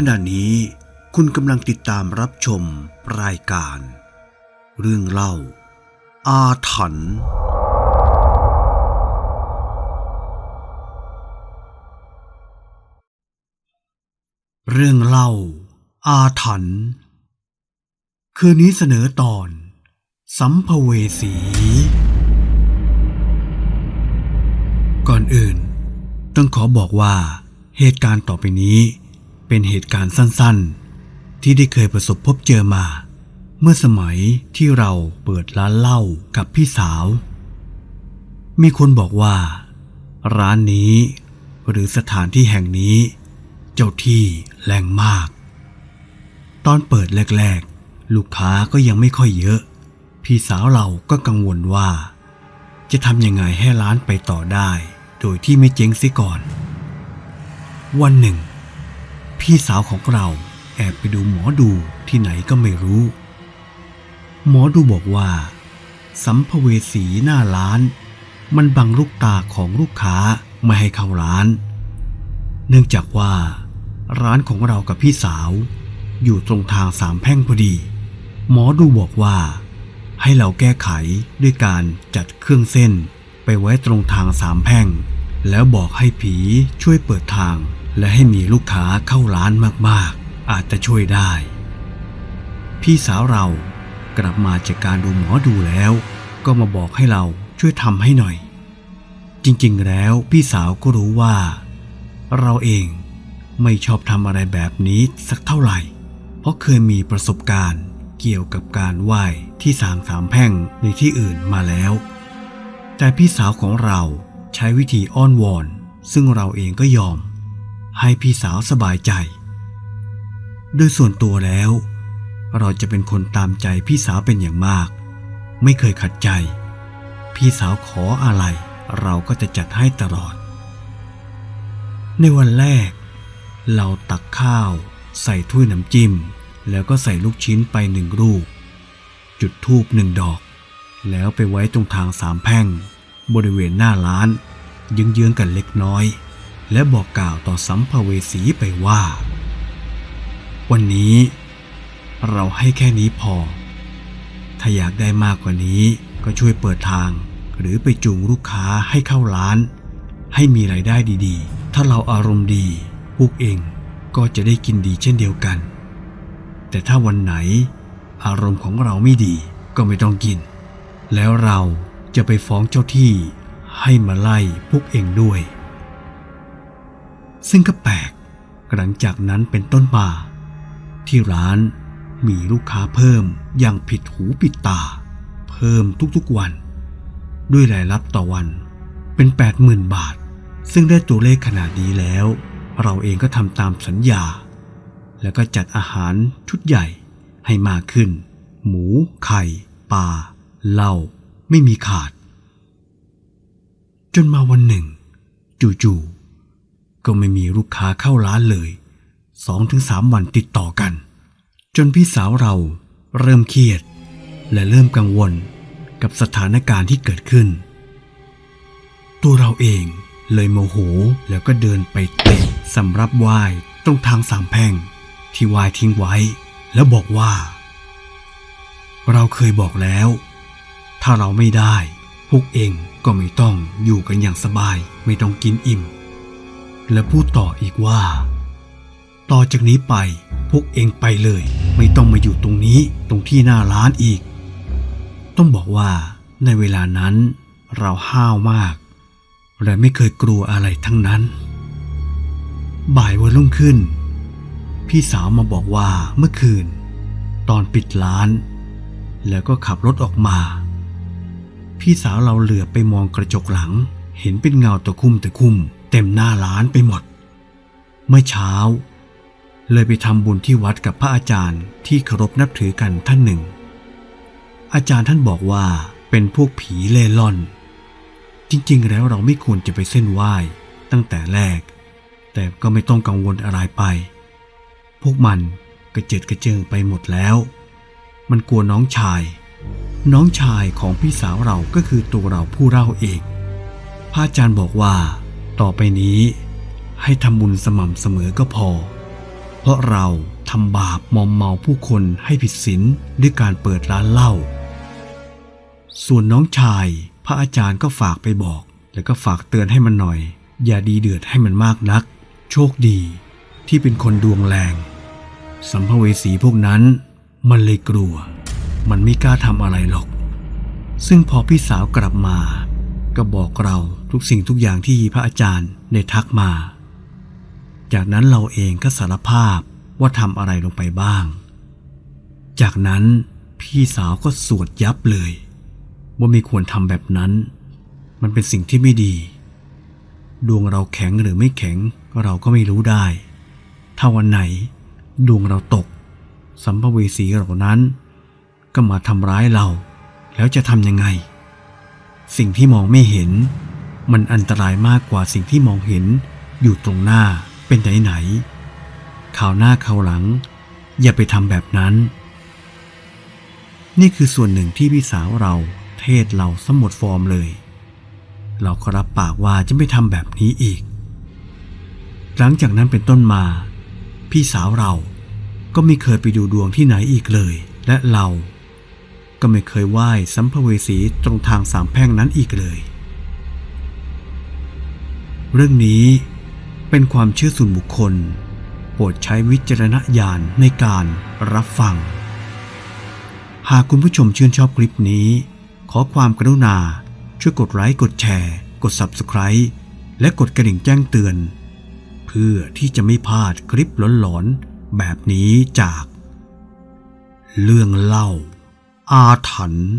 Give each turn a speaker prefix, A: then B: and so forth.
A: ขณะนี้คุณกำลังติดตามรับชมรายการ เรื่องเล่า อาถรรพ์เรื่องเล่า อาถรรพ์คืนนี้เสนอตอน สัมภเวสี ก่อนอื่น ต้องขอบอกว่าเหตุการณ์ต่อไปนี้ เป็นเหตุการณ์สั้นๆ ที่ได้เคยประสบพบเจอมา เมื่อสมัยที่เราเปิดร้านเหล้ากับพี่สาว มีคนบอกว่า ร้านนี้ หรือสถานที่แห่งนี้ เจ้าที่แรงมาก ตอนเปิดแรกๆ ลูกค้าก็ยังไม่ค่อยเยอะ พี่สาวเราก็กังวลว่า จะทำยังไงให้ร้านไปต่อได้ โดยที่ไม่เจ๊งเสียก่อน วันหนึ่ง พี่สาวของเราแอบไปดูหมอดูที่ไหนก็ไม่รู้ หมอดูบอกว่า สัมภเวสีหน้าร้าน มันบังลูกตาของลูกค้าไม่ให้เข้าร้าน เนื่องจากว่า ร้านของเรากับพี่สาว อยู่ตรงทางสามแพร่งพอดี หมอดูบอกว่า ให้เราแก้ไขด้วยการจัดเครื่องเส้นไปไว้ตรงทางสามแพร่ง แล้วบอกให้ผีช่วยเปิดทาง และให้มีลูกค้าเข้าร้านมากๆ อาจจะช่วยได้ พี่สาวเรากลับมาจากการดูหมอดูแล้ว ก็มาบอกให้เราช่วยทำให้หน่อย จริงๆแล้วพี่สาวก็รู้ว่า เราเองไม่ชอบทำอะไรแบบนี้สักเท่าไหร่ เพราะเคยมีประสบการณ์เกี่ยวกับการไหว้ที่สางสามแพร่งในที่อื่นมาแล้ว แต่พี่สาวของเราใช้วิธีอ้อนวอน ซึ่งเราเองก็ยอม ให้พี่สาวสบายใจ โดยส่วนตัวแล้ว เราจะเป็นคนตามใจพี่สาวเป็นอย่างมาก ไม่เคยขัดใจ พี่สาวขออะไร เราก็จะจัดให้ตลอด ในวันแรก เราตักข้าว ใส่ถ้วยน้ำจิ้ม แล้วก็ใส่ลูกชิ้นไปหนึ่งลูก จุดธูปหนึ่งดอก แล้วไปไว้ตรงทางสามแพร่ง บริเวณหน้าร้านยึงเยื้องๆกันเล็กน้อย และบอกกล่าวต่อสัมภเวสีไปว่า วันนี้เราให้แค่นี้พอ ถ้าอยากได้มากกว่านี้ก็ช่วยเปิดทาง หรือไปจูงลูกค้าให้เข้าร้าน ให้มีรายได้ดีๆ ถ้าเราอารมณ์ดี พวกเองก็จะได้กินดีเช่นเดียวกัน แต่ถ้าวันไหน อารมณ์ของเราไม่ดีก็ไม่ต้องกิน แล้วเราจะไปฟ้องเจ้าที่ให้มาไล่พวกเองด้วย ซึ่งก็แปลกหลังจากนั้นเป็นต้นมาที่ร้านมีลูกค้าเพิ่มอย่างผิดหูผิดตา เพิ่มทุกๆวัน ด้วยรายรับต่อวันเป็น 80,000 บาท ซึ่งได้ตัวเลขขนาดนี้แล้ว เราเองก็ทำตามสัญญา แล้วก็จัดอาหารชุดใหญ่ให้มากขึ้น หมู ไข่ปลาเหล้าไม่มีขาด จนมาวันหนึ่ง จู่ๆ ก็ไม่มีลูกค้าเข้าร้านเลยสองถึงสามวันติดต่อกัน จนพี่สาวเราเริ่มเครียด และเริ่มกังวลกับสถานการณ์ที่เกิดขึ้น ตัวเราเองเลยโมโหแล้วก็เดินไปเตะสำรับไหว้ตรงทางสามแพ่ง ที่ไหว้ทิ้งไว้ แล้วบอกว่า เราเคยบอกแล้ว ถ้าเราไม่ได้ พวกเองก็ไม่ต้องอยู่กันอย่างสบาย ไม่ต้องกินอิ่ม และพูดต่ออีกว่า ต่อจากนี้ไปพวกเองไปเลย ไม่ต้องมาอยู่ตรงนี้ตรงที่หน้าร้านอีก ต้องบอกว่าในเวลานั้นเราห้าวมาก และไม่เคยกลัวอะไรทั้งนั้น บ่ายวันรุ่งขึ้น พี่สาวมาบอกว่าเมื่อคืน ตอนปิดร้าน แล้วก็ขับรถออกมา พี่สาวเราเหลือไปมองกระจกหลัง เห็นเป็นเงาตะคุ่มตะคุ่ม ต็มหน้าร้านไปหมด เมื่อเช้า เลยไปทำบุญที่วัดกับพระอาจารย์ที่เคารพนับถือกันท่านหนึ่ง อาจารย์ท่านบอกว่าเป็นพวกผีเล่ร่อน จริงๆ แล้วเราไม่ควรจะไปเส้นไหว้ตั้งแต่แรก แต่ก็ไม่ต้องกังวลอะไรไป พวกมันกระเจิดกระเจิงไปหมดแล้ว มันกลัวน้องชาย น้องชายของพี่สาวเราก็คือตัวเราผู้เล่าเองพระอาจารย์บอกว่า ต่อไปนี้ให้ทำบุญสม่ำเสมอก็พอ เพราะเราทำบาปมอมเมาผู้คนให้ผิดศีลด้วยการเปิดร้านเหล้า ส่วนน้องชายพระอาจารย์ก็ฝากไปบอก แล้วก็ฝากเตือนให้มันหน่อย อย่าดีเดือดให้มันมากนัก โชคดีที่เป็นคนดวงแรง สัมภเวสีพวกนั้น มันเลยกลัว มันไม่กล้าทำอะไรหรอก ซึ่งพอพี่สาวกลับมา ก็บอกเรา ทุกสิ่งทุกอย่างที่พระอาจารย์ได้ทักมา จากนั้นเราเองก็สารภาพว่าทำอะไรลงไปบ้าง จากนั้นพี่สาวก็สวดยับเลย ว่าไม่ควรทำแบบนั้น มันเป็นสิ่งที่ไม่ดี ดวงเราแข็งหรือไม่แข็งเราก็ไม่รู้ได้ถ้าวันไหน ดวงเราตก สัมภเวสีเหล่านั้น ก็มาทำร้ายเรา แล้วจะทำยังไง สิ่งที่มองไม่เห็น มันอันตรายมากกว่าสิ่งที่มองเห็นอยู่ตรงหน้าเป็นไหนไหนๆข่าวหน้าข่าวหลัง อย่าไปทำแบบนั้น นี่คือส่วนหนึ่งที่พี่สาวเราเทศเราสมหมดฟอร์มเลย เราก็รับปากว่าจะไม่ทำแบบนี้อีก หลังจากนั้นเป็นต้นมา พี่สาวเราก็ไม่เคยไปดูดวงที่ไหนอีกเลย และเราก็ไม่เคยไหว้สัมภเวสีตรงทางสามแพร่งนั้นอีกเลย เรื่องนี้เป็นความเชื่อส่วนบุคคล โปรดใช้วิจารณญาณในการรับฟัง หากคุณผู้ชมชื่นชอบคลิปนี้ ขอความกรุณาช่วยกดไลค์กดแชร์ กด Subscribe และกดกระดิ่งแจ้งเตือน เพื่อที่จะไม่พลาดคลิปหลอนๆ แบบนี้จาก เรื่องเล่า อาถรรพ์